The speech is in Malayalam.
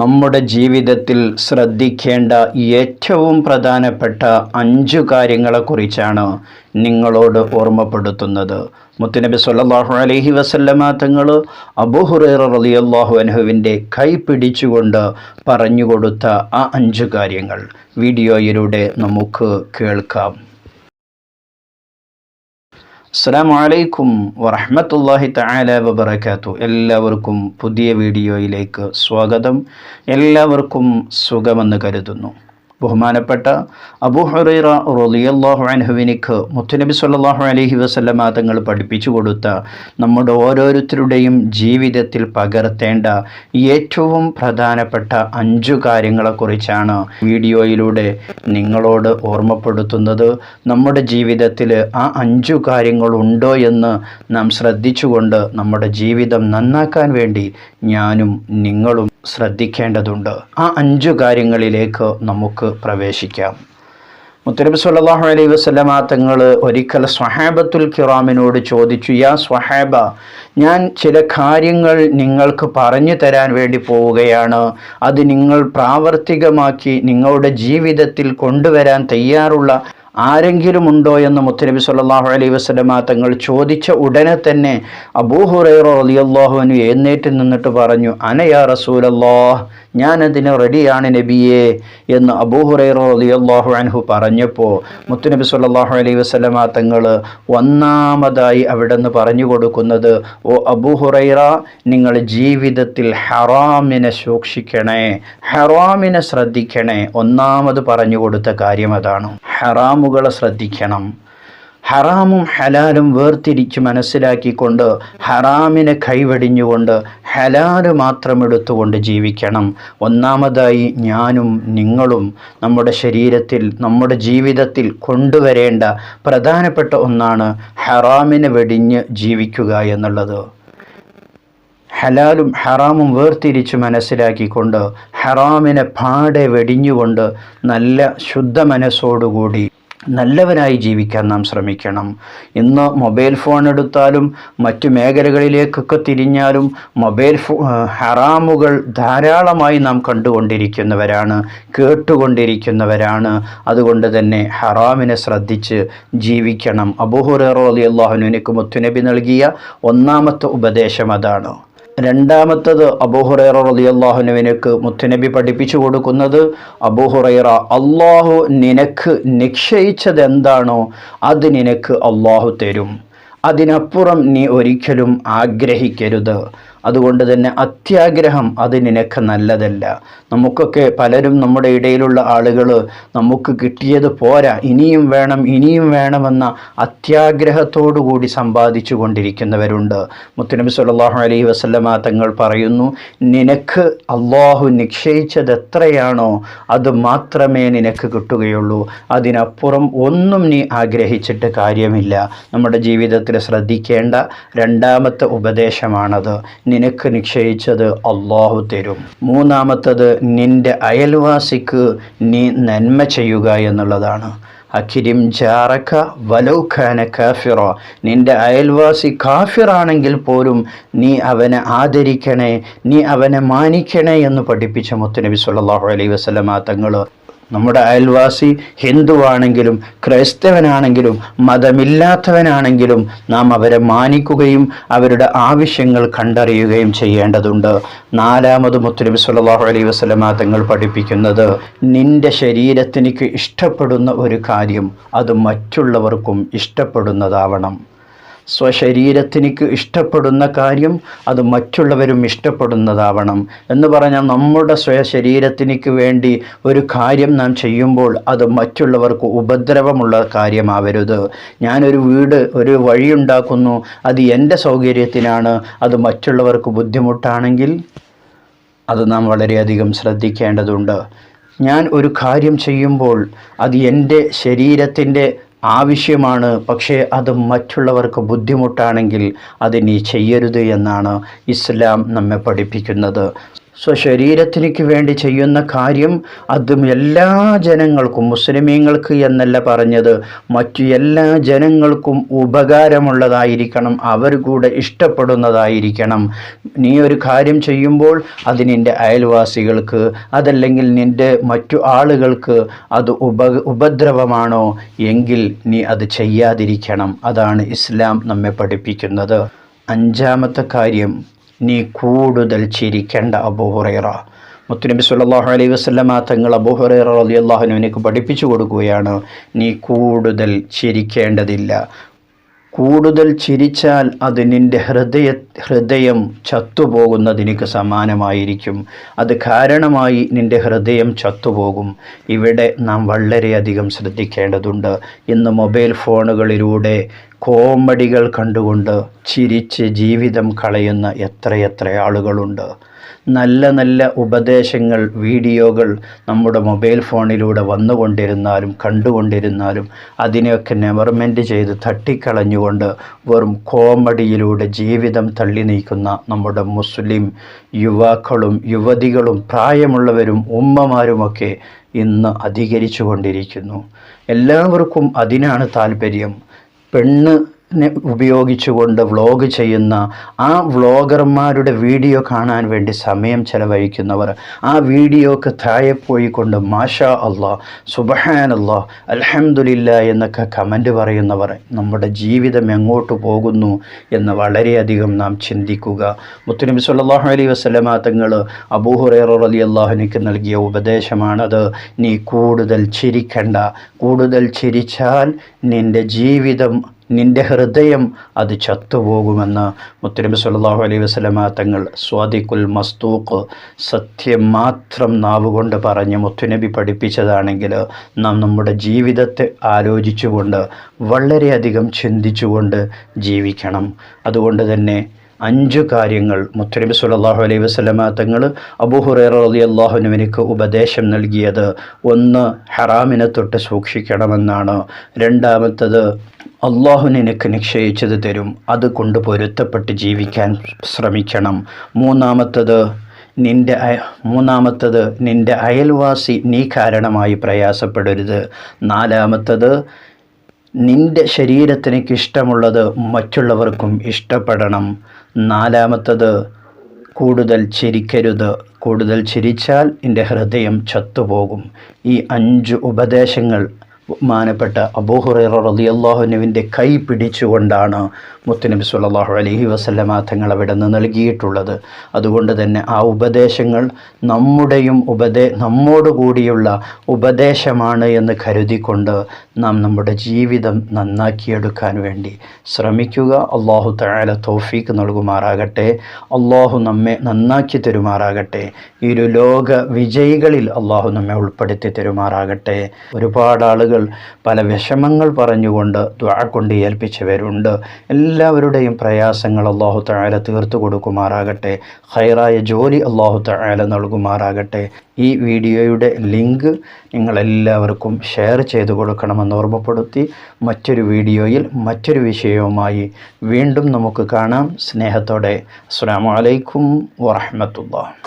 നമ്മുടെ ജീവിതത്തിൽ ശ്രദ്ധിക്കേണ്ട ഏറ്റവും പ്രധാനപ്പെട്ട അഞ്ചു കാര്യങ്ങളെക്കുറിച്ചാണ് നിങ്ങളോട് ഓർമ്മപ്പെടുത്തുന്നത്. മുത്തുനബി സല്ലാഹു അലഹി വസല്ലമ തങ്ങൾ അബൂഹുറൈറ റളിയല്ലാഹു അൻഹുവിന്റെ കൈ പിടിച്ചുകൊണ്ട് പറഞ്ഞു കൊടുത്ത ആ അഞ്ചു കാര്യങ്ങൾ. വീഡിയോയിലൂടെ നമുക്ക് കേൾക്കാം. അസ്സലാമു അലൈക്കും വറഹ്മത്തുള്ളാഹി തആല വബറകാതു എല്ലാവർക്കും പുതിയ വീഡിയോയിലേക്ക് സ്വാഗതം. എല്ലാവർക്കും സുഖമെന്ന് കരുതുന്നു. ബഹുമാനപ്പെട്ട അബൂ ഹുറൈറ റളിയല്ലാഹു അൻഹുവിനിക്ക് മുത്തുനബി സല്ലാഹു അലഹി വസല്ലമ തങ്ങൾ പഠിപ്പിച്ചു കൊടുത്ത നമ്മുടെ ഓരോരുത്തരുടെയും ജീവിതത്തിൽ പകർത്തേണ്ട ഏറ്റവും പ്രധാനപ്പെട്ട അഞ്ചു കാര്യങ്ങളെക്കുറിച്ചാണ് വീഡിയോയിലൂടെ നിങ്ങളോട് ഓർമ്മപ്പെടുത്തുന്നത്. നമ്മുടെ ജീവിതത്തിൽ ആ അഞ്ചു കാര്യങ്ങളുണ്ടോ എന്ന് നാം ശ്രദ്ധിച്ചുകൊണ്ട് നമ്മുടെ ജീവിതം നന്നാക്കാൻ വേണ്ടി ഞാനും നിങ്ങളും ശ്രദ്ധിക്കേണ്ടതുണ്ട്. ആ അഞ്ചു കാര്യങ്ങളിലേക്ക് നമുക്ക് പ്രവേശിക്കാം. മുത്തരബ് സല്ലല്ലാഹു അലൈഹി വസല്ലമ തങ്ങൾ ഒരിക്കൽ സ്വഹാബത്തുൽ കിറാമിനോട് ചോദിച്ചു യാ സ്വഹാബ ഞാൻ ചില കാര്യങ്ങൾ നിങ്ങൾക്ക് പറഞ്ഞു തരാൻ വേണ്ടി പോവുകയാണ്. അത് നിങ്ങൾ പ്രാവർത്തികമാക്കി നിങ്ങളുടെ ജീവിതത്തിൽ കൊണ്ടുവരാൻ തയ്യാറുള്ള ആരെങ്കിലും ഉണ്ടോ എന്ന് മുത്തനബി സല്ലാഹു അലൈ വസ്ലമ തങ്ങൾ ചോദിച്ച ഉടനെ തന്നെ അബൂഹുറൈറോ അൻഹു എഴുന്നേറ്റ് നിന്നിട്ട് പറഞ്ഞു അനയാ റസൂലല്ലാഹ് ഞാനതിന് റെഡിയാണ് നബിയെ എന്ന് അബൂഹുറൈറ റളിയല്ലാഹു അൻഹു പറഞ്ഞപ്പോൾ മുത്തുനബി സല്ലാഹു അലൈ വസ്ലമ തങ്ങൾ ഒന്നാമതായി അവിടെ നിന്ന് പറഞ്ഞു കൊടുക്കുന്നത് ഓ അബൂഹുറൈറ നിങ്ങൾ ജീവിതത്തിൽ ഹറാമിനെ സൂക്ഷിക്കണേ ഹറാമിനെ ശ്രദ്ധിക്കണേ ഒന്നാമത് പറഞ്ഞു കൊടുത്ത കാര്യം അതാണ്. ഹറാമുകളെ ശ്രദ്ധിക്കണം. ഹറാമും ഹലാലും വേർതിരിച്ച് മനസ്സിലാക്കിക്കൊണ്ട് ഹറാമിനെ കൈവടിഞ്ഞുകൊണ്ട് ഹലാൽ മാത്രം എടുത്തുകൊണ്ട് ജീവിക്കണം. ഒന്നാമതായി ഞാനും നിങ്ങളും നമ്മുടെ ശരീരത്തിൽ നമ്മുടെ ജീവിതത്തിൽ കൊണ്ടുവരേണ്ട പ്രധാനപ്പെട്ട ഒന്നാണ് ഹറാമിനെ വെടിഞ്ഞ് ജീവിക്കുക എന്നുള്ളത്. ഹലാലും ഹറാമും വേർതിരിച്ച് മനസ്സിലാക്കിക്കൊണ്ട് ഹറാമിനെ പാടെ വെടിഞ്ഞുകൊണ്ട് നല്ല ശുദ്ധ മനസ്സോടുകൂടി നല്ലവനായി ജീവിക്കാൻ നാം ശ്രമിക്കണം. ഇന്ന് മൊബൈൽ ഫോൺ എടുത്താലും മറ്റു മേഖലകളിലേക്കൊക്കെ തിരിഞ്ഞാലും മൊബൈൽ ഫോ ഹറാമുകൾ ധാരാളമായി നാം കണ്ടുകൊണ്ടിരിക്കുന്നവരാണ് കേട്ടുകൊണ്ടിരിക്കുന്നവരാണ്. അതുകൊണ്ട് തന്നെ ഹറാമിനെ ശ്രദ്ധിച്ച് ജീവിക്കണം. അബൂഹുറോ റളിയല്ലാഹു മുത്തുനബി നൽകിയ ഒന്നാമത്തെ ഉപദേശം അതാണ്. രണ്ടാമത്തത് അബൂഹുറൈറ റളിയല്ലാഹുനുവിനക്ക് മുത്തുനബി പഠിപ്പിച്ചു കൊടുക്കുന്നത് അബൂഹുറൈറ അള്ളാഹു നിനക്ക് നിശ്ചയിച്ചത് എന്താണോ അത് നിനക്ക് അള്ളാഹു തരും. അതിനപ്പുറം നീ ഒരിക്കലും ആഗ്രഹിക്കരുത്. അതുകൊണ്ട് തന്നെ അത്യാഗ്രഹം അത് നിനക്ക് നല്ലതല്ല. നമുക്കൊക്കെ പലരും നമ്മുടെ ഇടയിലുള്ള ആളുകൾ നമുക്ക് കിട്ടിയത് പോരാ ഇനിയും വേണം ഇനിയും വേണമെന്ന അത്യാഗ്രഹത്തോടു കൂടി സമ്പാദിച്ചു കൊണ്ടിരിക്കുന്നവരുണ്ട്. മുത്തുനബി സല്ലല്ലാഹു അലൈഹി വസ്ലമ തങ്ങൾ പറയുന്നു നിനക്ക് അള്ളാഹു നിശ്ചയിച്ചത് എത്രയാണോ അത് മാത്രമേ നിനക്ക് കിട്ടുകയുള്ളൂ. അതിനപ്പുറം ഒന്നും നീ ആഗ്രഹിച്ചിട്ട് കാര്യമില്ല. നമ്മുടെ ജീവിതത്തിൽ ശ്രദ്ധിക്കേണ്ട രണ്ടാമത്തെ ഉപദേശമാണത്. നിനക്ക് നിശ്ചയിച്ചത് അള്ളാഹു തരും. മൂന്നാമത്തത് നിന്റെ അയൽവാസിക്ക് നീ നന്മ ചെയ്യുക എന്നുള്ളതാണ്. അഖിരിം ജാറക്ക വലൗഖാന കാഫിറ. നിന്റെ അയൽവാസി കാഫിറാണെങ്കിൽ പോലും നീ അവനെ ആദരിക്കണേ നീ അവനെ മാനിക്കണേ എന്ന് പഠിപ്പിച്ച മുത്തുനബി സല്ലാഹു അലൈഹി വസല്ലമ തങ്ങൾ നമ്മുടെ അയൽവാസി ഹിന്ദുവാണെങ്കിലും ക്രൈസ്തവനാണെങ്കിലും മതമില്ലാത്തവനാണെങ്കിലും നാം അവരെ മാനിക്കുകയും അവരുടെ ആവശ്യങ്ങൾ കണ്ടറിയുകയും ചെയ്യേണ്ടതുണ്ട്. നാലാമത് മുത്തുനബി സല്ലല്ലാഹു അലൈഹി വസല്ലമ തങ്ങൾ പഠിപ്പിക്കുന്നത് നിന്റെ ശരീരത്തിനിക്ക് ഇഷ്ടപ്പെടുന്ന ഒരു കാര്യം അത് മറ്റുള്ളവർക്കും ഇഷ്ടപ്പെടുന്നതാവണം. സ്വശരീരത്തിനിക്ക് ഇഷ്ടപ്പെടുന്ന കാര്യം അത് മറ്റുള്ളവരും ഇഷ്ടപ്പെടുന്നതാവണം. എന്ന് പറഞ്ഞാൽ നമ്മുടെ സ്വശരീരത്തിനിക്ക് വേണ്ടി ഒരു കാര്യം നാം ചെയ്യുമ്പോൾ അത് മറ്റുള്ളവർക്ക് ഉപദ്രവമുള്ള കാര്യമാവരുത്. ഞാനൊരു വീട് ഒരു വഴിയുണ്ടാക്കുന്നു അത് എന്റെ സൗകര്യത്തിനാണ് അത് മറ്റുള്ളവർക്ക് ബുദ്ധിമുട്ടാണെങ്കിൽ അത് നാം വളരെയധികം ശ്രദ്ധിക്കേണ്ടതുണ്ട്. ഞാൻ ഒരു കാര്യം ചെയ്യുമ്പോൾ അത് എന്റെ ശരീരത്തിന്റെ ആവശ്യമാണ്. പക്ഷേ അത് മറ്റുള്ളവർക്ക് ബുദ്ധിമുട്ടാണെങ്കിൽ അത് നീ ചെയ്യരുത് എന്നാണ് ഇസ്ലാം നമ്മെ പഠിപ്പിക്കുന്നത്. സ്വശരീരത്തിനേക്ക് വേണ്ടി ചെയ്യുന്ന കാര്യം അതും എല്ലാ ജനങ്ങൾക്കും മുസ്ലിമീങ്ങൾക്ക് എന്നല്ല പറഞ്ഞത് മറ്റു എല്ലാ ജനങ്ങൾക്കും ഉപകാരമുള്ളതായിരിക്കണം അവർ കൂടെ ഇഷ്ടപ്പെടുന്നതായിരിക്കണം. നീ ഒരു കാര്യം ചെയ്യുമ്പോൾ അത് നിന്റെ അയൽവാസികൾക്ക് അതല്ലെങ്കിൽ നിന്റെ മറ്റു ആളുകൾക്ക് അത് ഉപ ഉപദ്രവമാണോ? എങ്കിൽ നീ അത് ചെയ്യാതിരിക്കണം. അതാണ് ഇസ്ലാം നമ്മെ പഠിപ്പിക്കുന്നത്. അഞ്ചാമത്തെ കാര്യം നീ കൂടുതൽ ചിരിക്കേണ്ട അബൂഹുറൈറ മുത്തുനബി സുല്ലാഹു അലൈഹി വസ്ലമ തങ്ങൾ അബൂഹുറൈറ അള്ളാഹുനുവിനേക്ക് പഠിപ്പിച്ചു കൊടുക്കുകയാണ് നീ കൂടുതൽ ചിരിക്കേണ്ടതില്ല. കൂടുതൽ ചിരിച്ചാൽ അത് നിന്റെ ഹൃദയ ഹൃദയം ചത്തുപോകുന്നതിന് സമാനമായിരിക്കും. അത് കാരണമായി നിന്റെ ഹൃദയം ചത്തുപോകും. ഇവിടെ നാം വളരെയധികം ശ്രദ്ധിക്കേണ്ടതുണ്ട്. ഇന്ന് മൊബൈൽ ഫോണുകളിലൂടെ കോമഡികൾ കണ്ടുകൊണ്ട് ചിരിച്ച് ജീവിതം കളയുന്ന എത്രയെത്ര ആളുകളുണ്ട്. നല്ല നല്ല ഉപദേശങ്ങൾ വീഡിയോകൾ നമ്മുടെ മൊബൈൽ ഫോണിലൂടെ വന്നുകൊണ്ടിരുന്നാലും കണ്ടുകൊണ്ടിരുന്നാലും അതിനെയൊക്കെ നെവർമെന്റ് ചെയ്ത് തട്ടിക്കളഞ്ഞുകൊണ്ട് വെറും കോമഡിയിലൂടെ ജീവിതം തള്ളി നീക്കുന്ന നമ്മുടെ മുസ്ലിം യുവാക്കളും യുവതികളും പ്രായമുള്ളവരും ഉമ്മമാരുമൊക്കെ ഇന്ന് അധികരിച്ചു കൊണ്ടിരിക്കുന്നു എല്ലാവർക്കും അതിനാണ് താല്പര്യം പെണ്ണ് ഉപയോഗിച്ചുകൊണ്ട് വ്ളോഗ് ചെയ്യുന്ന ആ വ്ളോഗർമാരുടെ വീഡിയോ കാണാൻ വേണ്ടി സമയം ചെലവഴിക്കുന്നവർ ആ വീഡിയോക്ക് താഴെ പോയിക്കൊണ്ട് മാഷാ അള്ളാ സുബഹാൻ അള്ളാ അലഹമുല്ല എന്നൊക്കെ കമന്റ് പറയുന്നവർ നമ്മുടെ ജീവിതം എങ്ങോട്ട് പോകുന്നു എന്ന് വളരെയധികം നാം ചിന്തിക്കുക. മുത്തുനബി സല്ലല്ലാഹു അലൈഹി വസല്ലമ തങ്ങൾ അബൂഹുറൈറ അലി അള്ളാഹുനിക്ക് നൽകിയ ഉപദേശമാണത് നീ കൂടുതൽ ചിരിക്കണ്ട. കൂടുതൽ ചിരിച്ചാൽ നിന്റെ ജീവിതം നിന്റെ ഹൃദയം അത് ചത്തുപോകുമെന്ന് മുത്തരബി സല്ലല്ലാഹു അലൈഹി വസല്ലമ തങ്ങൾ സ്വാദിഖുൽ മസ്തൂഖ് സത്യം മാത്രം നാവുകൊണ്ട് പറഞ്ഞ് മുത്തുനബി പഠിപ്പിച്ചതാണെങ്കിൽ നാം നമ്മുടെ ജീവിതത്തെ ആലോചിച്ചുകൊണ്ട് വളരെയധികം ചിന്തിച്ചുകൊണ്ട് ജീവിക്കണം. അതുകൊണ്ട് തന്നെ അഞ്ച് കാര്യങ്ങൾ മുത്തലിബ് സല്ലല്ലാഹു അലൈഹി വസ്ലമ തങ്ങൾ അബൂഹുറൈറ അലി അള്ളാഹുനുവിനിക്ക് ഉപദേശം നൽകിയത്. ഒന്ന് ഹറാമിനെ തൊട്ട് സൂക്ഷിക്കണമെന്നാണ്. രണ്ടാമത്തത് അള്ളാഹു നിനക്ക് നിശ്ചയിച്ചത് തരും. അത് കൊണ്ട് പൊരുത്തപ്പെട്ട് ജീവിക്കാൻ ശ്രമിക്കണം. മൂന്നാമത്തത് നിന്റെ മൂന്നാമത്തത് നിന്റെ അയൽവാസി നീ കാരണമായി പ്രയാസപ്പെടരുത്. നാലാമത്തത് നിന്റെ ശരീരത്തിനേക്ക് ഇഷ്ടമുള്ളത് മറ്റുള്ളവർക്കും ഇഷ്ടപ്പെടണം. നാലാമത്തത് കൂടുതൽ ചിരിക്കരുത്. കൂടുതൽ ചിരിച്ചാൽ എന്റെ ഹൃദയം ചത്തുപോകും. ഈ അഞ്ച് ഉപദേശങ്ങൾ ബഹുമാനപ്പെട്ട അബൂഹുറൈറ അള്ളാഹുനുവിന്റെ കൈ പിടിച്ചുകൊണ്ടാണ് മുത്തുനബി സല്ലല്ലാഹു അലൈഹി വസല്ലമ തങ്ങൾ അവിടെ നിന്ന് നൽകിയിട്ടുള്ളത്. അതുകൊണ്ട് തന്നെ ആ ഉപദേശങ്ങൾ നമ്മുടെയും ഉപദേ നമ്മോടുകൂടിയുള്ള ഉപദേശമാണ് എന്ന് കരുതിക്കൊണ്ട് നാം നമ്മുടെ ജീവിതം നന്നാക്കിയെടുക്കാൻ വേണ്ടി ശ്രമിക്കുക. അള്ളാഹു തആല തോഫീക്ക് നൽകുമാറാകട്ടെ. അള്ളാഹു നമ്മെ നന്നാക്കി തരുമാറാകട്ടെ. ഇരു ലോക വിജയികളിൽ അള്ളാഹു നമ്മെ ഉൾപ്പെടുത്തി തരുമാറാകട്ടെ. ഒരുപാട് ആളുകൾ പല വിഷമങ്ങൾ പറഞ്ഞുകൊണ്ട് ദ്വാ കൊണ്ട് ഏൽപ്പിച്ചവരുണ്ട്. എല്ലാവരുടെയും പ്രയാസങ്ങൾ അള്ളാഹു തആല തീർത്തു കൊടുക്കുമാറാകട്ടെ. ഹൈറായ ജോലി അള്ളാഹു തആല നൽകുമാറാകട്ടെ. ഈ വീഡിയോയുടെ ലിങ്ക് നിങ്ങളെല്ലാവർക്കും ഷെയർ ചെയ്തു കൊടുക്കണമെന്ന് ഓർമ്മപ്പെടുത്തി മറ്റൊരു വീഡിയോയിൽ മറ്റൊരു വിഷയവുമായി വീണ്ടും നമുക്ക് കാണാം. സ്നേഹത്തോടെ. അസ്സാം വലൈക്കും വറഹമത്തുള്ള